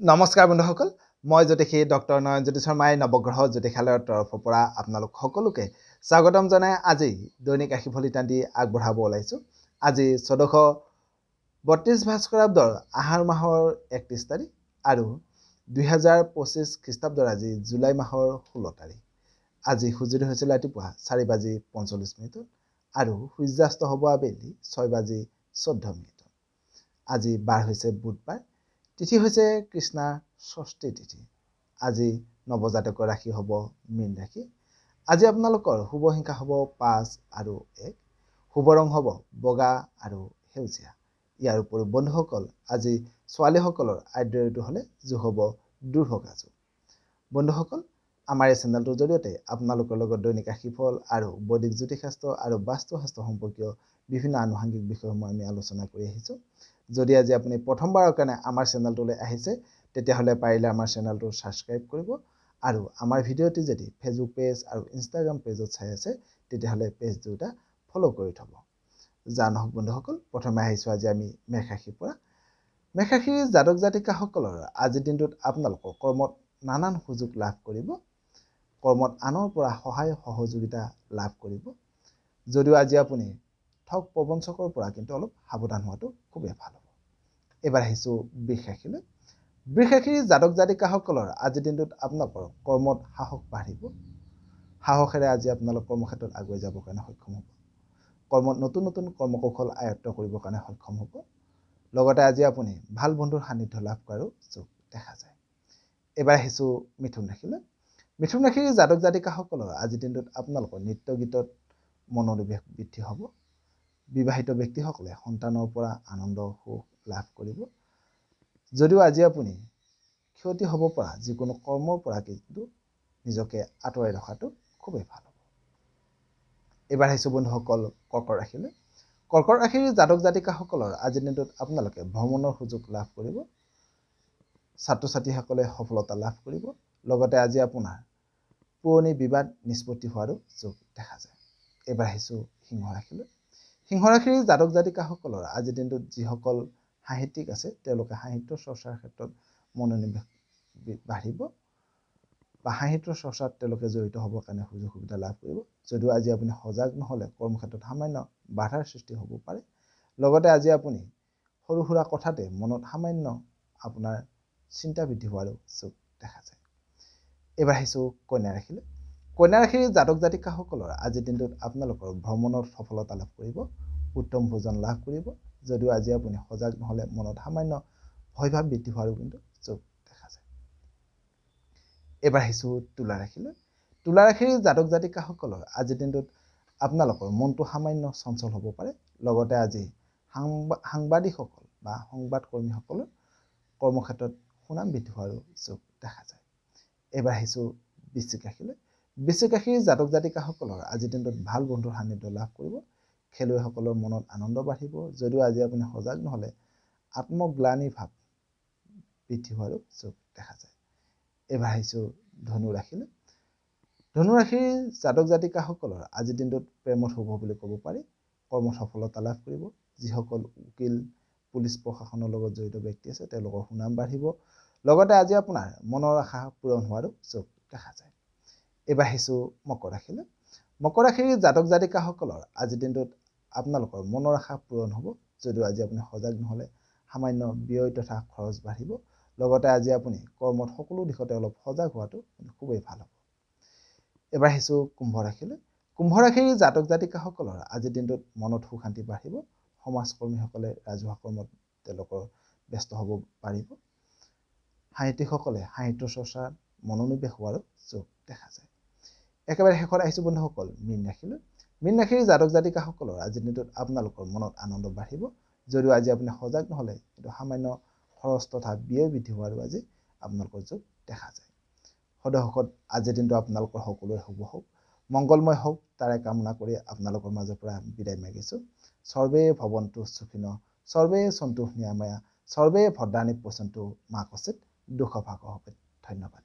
নমস্কাৰ বন্ধুসকল মই জ্যোতিষী ডক্টৰ নয়নজ্যোতি শৰ্মাই নৱগ্ৰহ জ্যোতিষালয়ৰ তৰফৰ পৰা আপোনালোক সকলোকে স্বাগতম জনাই আজি দৈনিক ৰাশিফল ইত্যাদি আগবঢ়াব ওলাইছোঁ। আজি চৈধ্যশ বত্ৰিছ ভাস্কৰাব্দৰ আহাৰ মাহৰ একত্ৰিছ তাৰিখ আৰু দুহেজাৰ পঁচিছ খ্ৰীষ্টাব্দৰ আজি জুলাই মাহৰ ষোল্ল তাৰিখ। আজি সূৰ্যোদয় হৈছিল ৰাতিপুৱা চাৰি বাজি পঞ্চল্লিছ মিনিটত আৰু সূৰ্যাস্ত হ'ব আবেলি ছয় বাজি চৈধ্য মিনিটত। আজি বাৰ হৈছে বুধবাৰ তিথি হৈছে কৃষ্ণা ষষ্ঠী তিথি। আজি নৱজাতকৰ ৰাশি হ'ব, মীন ৰাশি। আজি আপোনালোকৰ শুভ হ'ব পাঁচ আৰু এক। শুভ ৰং হ'ব বগা আৰু সেউজীয়া। ইয়াৰ উপৰিও বন্ধুসকল, আজি ছোৱালীসকলৰ আদ্য হ'লে যোগ হ'ব দুৰ্ভগাজু বন্ধুসকল, আমাৰ এই চেনেলটোৰ জৰিয়তে আপোনালোকৰ লগত দৈনিক ৰাশিফল আৰু বৈদিক জ্যোতিষশাস্ত্ৰ আৰু বাস্তুশাস্ত্ৰ সম্পৰ্কীয় বিভিন্ন আনুষংগিক বিষয়সমূহ আমি আলোচনা কৰি আহিছোঁ। যদি আজি আপুনি প্ৰথমবাৰৰ কাৰণে আমাৰ চেনেলটোলৈ আহিছে, তেতিয়াহ'লে পাৰিলে আমাৰ চেনেলটো ছাবস্ক্ৰাইব কৰিব। আৰু আমাৰ ভিডিঅ'টি যদি ফেচবুক পেজ আৰু ইনষ্টাগ্ৰাম পেজত চাই আছে, তেতিয়াহ'লে পেজ দুটা ফ'ল' কৰি থ'ব। যা নহওক বন্ধুসকল, প্ৰথমে আহিছোঁ আজি আমি ৰাশিৰ পৰা। মেঘ ৰাশিৰ জাতক জাতিকাসকলৰ আজিৰ দিনটোত আপোনালোকৰ কৰ্মত নানান সুযোগ লাভ কৰিব, কৰ্মত আনৰ পৰা সহায় সহযোগিতা লাভ কৰিব। যদিও আজি আপুনি ঠগ প্ৰবঞ্চকৰ পৰা কিন্তু অলপ সাৱধান হোৱাটো খুবেই ভালো এইবাৰ আহিছোঁ বৃষ ৰাশিলৈ বৃষ ৰাশিৰ জাতক জাতিকাসকলৰ আজিৰ দিনটোত আপোনালোকৰ কৰ্মত সাহস বাঢ়িব। সাহসেৰে আজি আপোনালোক কৰ্মক্ষেত্ৰত আগুৱাই যাবৰ কাৰণে সক্ষম হ'ব। কৰ্মত নতুন নতুন কৰ্মকৌশল আয়ত্ব কৰিবৰ কাৰণে সক্ষম হ'ব। লগতে আজি আপুনি ভাল বন্ধুৰ সান্নিধ্য লাভ কৰাৰো যোগ দেখা যায়। এইবাৰ আহিছোঁ মিথুন ৰাশিলৈ মিথুন ৰাশিৰ জাতক জাতিকাসকলৰ আজিৰ দিনটোত আপোনালোকৰ নৃত্য গীতত মনোনিৱেশ বৃদ্ধি হ'ব। বিবাহিত ব্যক্তিসকলে সন্তানৰ পৰা আনন্দ সুখ লাভ কৰিব। যদিও আজি আপুনি ক্ষতি হ'ব পৰা যিকোনো কৰ্মৰ পৰা কিন্তু নিজকে আঁতৰাই ৰখাটো খুবেই ভাল হ'ব। এইবাৰ আহিছোঁ বন্ধুসকল কৰ্কট ৰাশিলৈ। কৰ্কট ৰাশিৰ জাতক জাতিকাসকলৰ আজিৰ দিনটোত আপোনালোকে ভ্ৰমণৰ সুযোগ লাভ কৰিব। ছাত্ৰ ছাত্ৰীসকলে সফলতা লাভ কৰিব। লগতে আজি আপোনাৰ পুৰণি বিবাদ নিষ্পত্তি হোৱাৰো যোগ দেখা যায়। এইবাৰ আহিছোঁ সিংহ ৰাশিলৈ। সিংহৰাশিৰ জাতক জাতিকাসকলৰ আজিৰ দিনটোত যিসকল সাহিত্যিক আছে তেওঁলোকে সাহিত্য চৰ্চাৰ ক্ষেত্ৰত মনোনিৱেশ বাঢ়িব বা সাহিত্য চৰ্চাত তেওঁলোকে জড়িত হ'বৰ কাৰণে সুযোগ সুবিধা লাভ কৰিব। যদিও আজি আপুনি সজাগ নহ'লে কৰ্মক্ষেত্ৰত সামান্য বাধাৰ সৃষ্টি হ'ব পাৰে। লগতে আজি আপুনি সৰু সুৰা কথাতে মনত সামান্য আপোনাৰ চিন্তা বৃদ্ধি হোৱাৰো যোগ দেখা যায়। এইবাৰ আহিছোঁ কন্যা ৰাশিলৈ। কন্যা ৰাশিৰ জাতক জাতিকাসকলৰ আজিৰ দিনটোত আপোনালোকৰ ভ্ৰমণত সফলতা লাভ কৰিব উত্তম ভোজন লাভ কৰিব। যদিও আজি আপুনি সজাগ নহ'লে মনত সামান্য ভয়ভাৱ বৃদ্ধি হোৱাৰো কিন্তু যোগ দেখা যায়। এইবাৰ আহিছোঁ তুলা ৰাশিলৈ। তুলা ৰাশিৰ জাতক জাতিকাসকলৰ আজিৰ দিনটোত আপোনালোকৰ মনটো সামান্য চঞ্চল হ'ব পাৰে। লগতে আজি সাংবাদিকসকল বা সংবাদকৰ্মীসকলৰ কৰ্মক্ষেত্ৰত সুনাম বৃদ্ধি হোৱাৰো যোগ দেখা যায়। এইবাৰ আহিছোঁ বৃশ্চিক ৰাশিলৈ। ৰাশিৰ জাতক জাতিকাসকলৰ আজিৰ দিনটোত ভাল বন্ধুৰ সান্নিধ্য লাভ কৰিব। খেলুৱৈসকলৰ মনত আনন্দ বাঢ়িব। যদিও আজি আপুনি সজাগ নহ'লে আত্মগ্লানি ভাৱ বৃদ্ধি হোৱাৰো যোগ দেখা যায়। এইবাৰ আহিছোঁ ধনু ৰাশিলৈ। ধনু ৰাশিৰ জাতক জাতিকাসকলৰ আজিৰ দিনটোত প্ৰেমত শুভ বুলি ক'ব পাৰি। কৰ্মত সফলতা লাভ কৰিব। যিসকল উকিল পুলিচ প্ৰশাসনৰ লগত জড়িত ব্যক্তি আছে তেওঁলোকৰ সুনাম বাঢ়িব। লগতে আজি আপোনাৰ মনৰ আশা পূৰণ হোৱাৰো যোগ দেখা যায়। এইবাৰ আহিছোঁ মকৰ ৰাশিলৈ মকৰ ৰাশিৰ জাতক জাতিকাসকলৰ আজিৰ দিনটোত আপোনালোকৰ মনৰ আশা পূৰণ হ'ব। যদিও আজি আপুনি সজাগ নহ'লে সামান্য ব্যয় তথা খৰচ বাঢ়িব। লগতে আজি আপুনি কৰ্মত সকলো দিশতে অলপ সজাগ হোৱাটো খুবেই ভাল হ'ব। এইবাৰ আহিছোঁ কুম্ভ ৰাশিলৈ কুম্ভ ৰাশিৰ জাতক জাতিকাসকলৰ আজিৰ দিনটোত মনত সুখ শান্তি বাঢ়িব। সমাজকৰ্মীসকলে ৰাজহুৱা কৰ্মত তেওঁলোকৰ ব্যস্ত হ'ব পাৰিব। সাহিত্যিকসকলে সাহিত্য চৰ্চাত মনোনিৱেশ হোৱাৰো যোগ দেখা যায়। একেবাৰে শেষত আহিছোঁ বন্ধুসকল মীন ৰাশিলৈ। মীন ৰাশিৰ জাতক জাতিকাসকলৰ আজিৰ দিনটোত আপোনালোকৰ মনত আনন্দ বাঢ়িব। যদিও আজি আপুনি সজাগ নহ'লে কিন্তু সামান্য খৰচ তথা ব্যয় বৃদ্ধি হোৱাৰো আজি আপোনালোকৰ যোগ দেখা যায়। সদৌ আজিৰ দিনটো আপোনালোকৰ সকলোৰে শুভ হওক মংগলময় হওক তাৰে কামনা কৰি আপোনালোকৰ মাজৰ পৰা বিদায় মাগিছোঁ। সৰ্বে ভৱন্তু সুখীন সৰ্বে সন্তোষ নিয়াময়া সৰ্বে ভদ্ৰাণী পচন্তু মা কচিত দুখ ভাগ ধন্যবাদ।